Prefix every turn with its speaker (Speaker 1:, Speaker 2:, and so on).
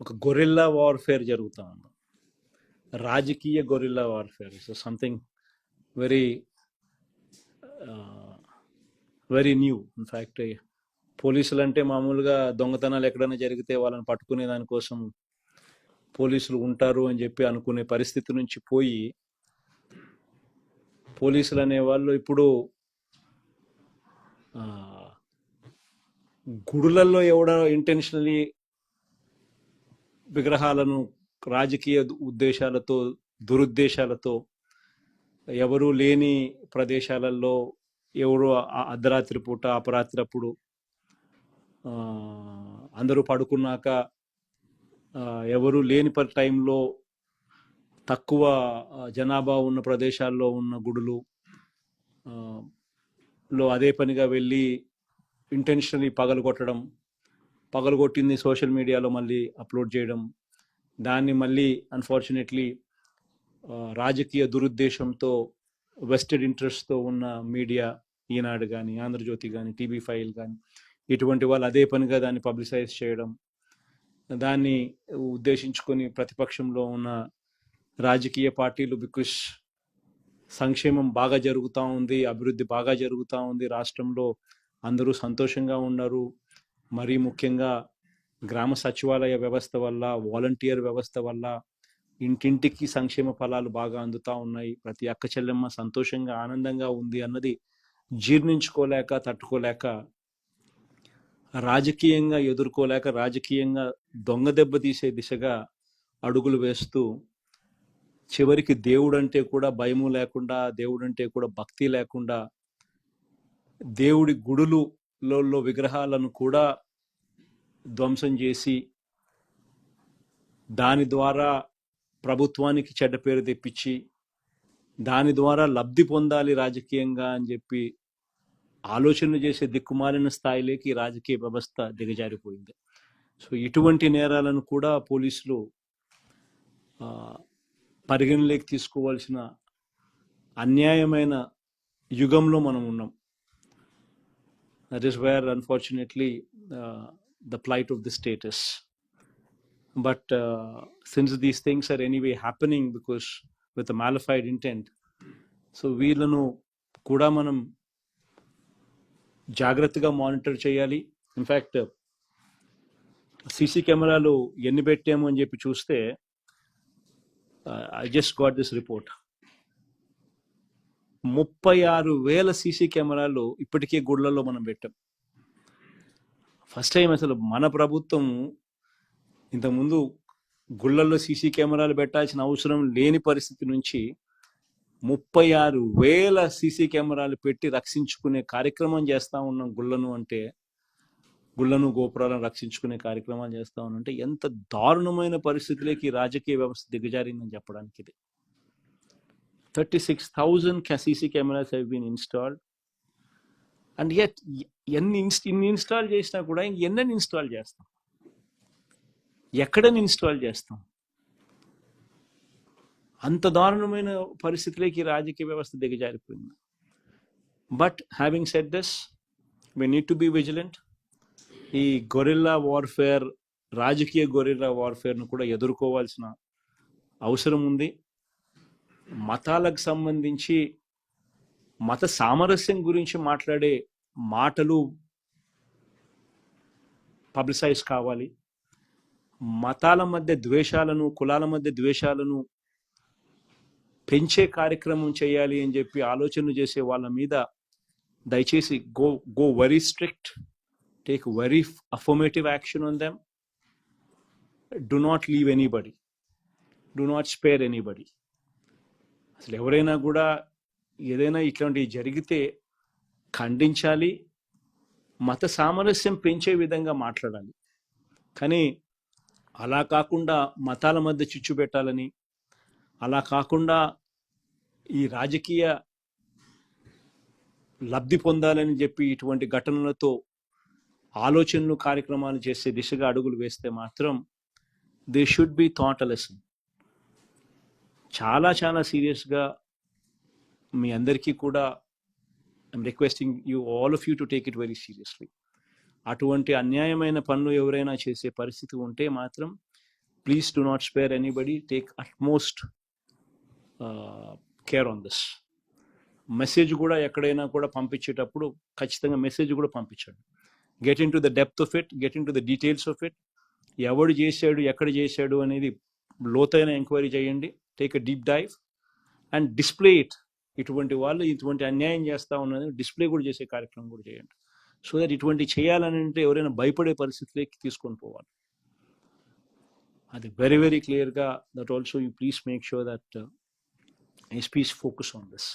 Speaker 1: ఒక gorilla warfare జరుగుతూ ఉంది. రాజకీయ guerrilla warfare. So something very very new in fact పోలీసులు అంటే మామూలుగా దొంగతనాలు ఎక్కడైనా జరిగితే వాళ్ళని పట్టుకునే దానికోసం పోలీసులు ఉంటారు అని చెప్పి అనుకునే పరిస్థితి నుంచి పోయి పోలీసులు అనేవాళ్ళు ఇప్పుడు గుడులలో ఎవడ ఇంటెన్షనలీ విగ్రహాలను రాజకీయ ఉద్దేశాలతో దురుద్దేశాలతో ఎవరూ లేని ప్రదేశాలలో ఎవరు అర్ధరాత్రి పూట అపరాత్రి అప్పుడు అందరూ పడుకున్నాక ఎవరు లేని ప టైంలో తక్కువ జనాభా ఉన్న ప్రదేశాల్లో ఉన్న గుడులు లో అదే పనిగా వెళ్ళి ఇంటెన్షనలీ పగలగొట్టడం పగలగొట్టింది సోషల్ మీడియాలో మళ్ళీ అప్లోడ్ చేయడం దాన్ని మళ్ళీ అన్ఫార్చునేట్లీ రాజకీయ దురుద్దేశంతో వెస్టెడ్ ఇంట్రెస్ట్తో ఉన్న మీడియా ఈనాడు కానీ ఆంధ్రజ్యోతి కానీ టీవీ ఫైల్ కానీ ఇటువంటి వాళ్ళు అదే పనిగా దాన్ని పబ్లిసైజ్ చేయడం దాన్ని ఉద్దేశించుకొని ప్రతిపక్షంలో ఉన్న రాజకీయ పార్టీలు బికాస్ సంక్షేమం బాగా జరుగుతూ ఉంది అభివృద్ధి బాగా జరుగుతూ ఉంది రాష్ట్రంలో అందరూ సంతోషంగా ఉన్నారు మరీ ముఖ్యంగా గ్రామ సచివాలయ వ్యవస్థ వల్ల వాలంటీర్ వ్యవస్థ వల్ల ఇంటింటికి సంక్షేమ ఫలాలు బాగా అందుతా ఉన్నాయి. ప్రతి అక్క చెల్లెమ్మ సంతోషంగా ఆనందంగా ఉంది అన్నది జీర్ణించుకోలేక తట్టుకోలేక రాజకీయంగా ఎదుర్కోలేక రాజకీయంగా దొంగ దెబ్బ తీసే దిశగా అడుగులు వేస్తూ చివరికి దేవుడంటే కూడా భయము లేకుండా దేవుడంటే కూడా భక్తి లేకుండా దేవుడి గుడులు లో విగ్రహాలను కూడా ధ్వంసం చేసి దాని ద్వారా ప్రభుత్వానికి చెడ్డ పేరు తెప్పించి దాని ద్వారా లబ్ధి పొందాలి రాజకీయంగా అని చెప్పి ఆలోచన చేసే దిక్కుమాలిన స్థాయిలోకి రాజకీయ వ్యవస్థ దిగజారిపోయింది. సో ఇటువంటి నేరాలను కూడా పోలీసులు పరిగణలోకి తీసుకోవాల్సిన అన్యాయమైన యుగంలో మనం ఉన్నాం. that is where unfortunately the plight of the status but since these things are anyway happening because with malafide intent so వీళ్ళను కూడా మనం జాగ్రత్తగా మానిటర్ చేయాలి ఇన్ఫ్యాక్ట్ సీసీ కెమెరాలు ఎన్ని పెట్టాము అని చెప్పి చూస్తే I just got this report ముప్పై ఆరు వేల సీసీ కెమెరాలు ఇప్పటికే గుళ్ళల్లో మనం పెట్టాం. ఫస్ట్ టైం అసలు మన ప్రభుత్వం ఇంతకుముందు గుళ్ళల్లో సీసీ కెమెరాలు పెట్టాల్సిన అవసరం లేని పరిస్థితి నుంచి ముప్పై ఆరు వేల సీసీ కెమెరాలు పెట్టి రక్షించుకునే కార్యక్రమం చేస్తా ఉన్నాం గుళ్ళను అంటే గుళ్ళను గోపురాలను రక్షించుకునే కార్యక్రమాలు చేస్తా ఉన్నాం అంటే ఎంత దారుణమైన పరిస్థితులకి రాజకీయ వ్యవస్థ దిగజారిందని చెప్పడానికి ఇది. Thirty six cameras have cameras have and at ఎన్ని ఇన్స్- ఇన్ని ఇన్స్టాల్ చేసినా కూడా ఇంక ఎన్నని ఇన్స్టాల్ చేస్తాం? ఎక్కడని ఇన్స్టాల్ చేస్తాం? అంత దారుణమైన పరిస్థితులకి రాజకీయ వ్యవస్థ దిగజారిపోయింది. But having said this we need to be vigilant ఈ గొరిల్లా వార్ఫేర్ రాజకీయ గొరిల్లా వార్ఫేర్ను కూడా ఎదుర్కోవాల్సిన అవసరం ఉంది. మతాలకు సంబంధించి మత సామరస్యం గురించి మాట్లాడే మాటలు పబ్లిసైజ్ కావాలి. మతాల మధ్య ద్వేషాలను కులాల మధ్య ద్వేషాలను పెంచే కార్యక్రమం చేయాలి అని చెప్పి ఆలోచనలు చేసే వాళ్ళ మీద దయచేసి go go very strict take very affirmative action on them. Do not leave anybody. Do not spare anybody. అసలు ఎవరైనా కూడా ఏదైనా ఇట్లాంటివి జరిగితే ఖండించాలి మత సామరస్యం పెంచే విధంగా మాట్లాడాలి. కానీ అలా కాకుండా మతాల మధ్య చిచ్చు పెట్టాలని అలా కాకుండా ఈ రాజకీయ లబ్ధి పొందాలని చెప్పి ఇటువంటి ఘటనలతో ఆలోచనలు కార్యక్రమాలు చేసే దిశగా అడుగులు వేస్తే మాత్రం they should be taught lesson. చాలా చాలా సీరియస్గా మీ అందరికీ కూడా I'm requesting you all of you to take it very seriously అటువంటి అన్యాయమైన పనులు ఎవరైనా చేసే పరిస్థితి ఉంటే మాత్రం please do not spare anybody take utmost care on this message కూడా ఎక్కడైనా కూడా పంపించేటప్పుడు ఖచ్చితంగా మెసేజ్ కూడా పంపించండి. Get into the depth of it get into the details of it ఎవడు చేశాడు ఎక్కడ చేశాడు అనేది లోతైన ఎంక్వైరీ చేయండి. Take a deep dive and display it ఇటువంటి వాళ్ళు ఇటువంటి అన్యాయం చేస్తూ ఉన్నది డిస్ప్లే కూడా చేసే కార్యక్రమం కూడా చేయండి. సో దట్ ఇటువంటి చేయాలని అంటే ఎవరైనా భయపడే పరిస్థితిలోకి తీసుకొని పోవాలి. అది వెరీ వెరీ క్లియర్గా that also you please make sure that SPs focus on this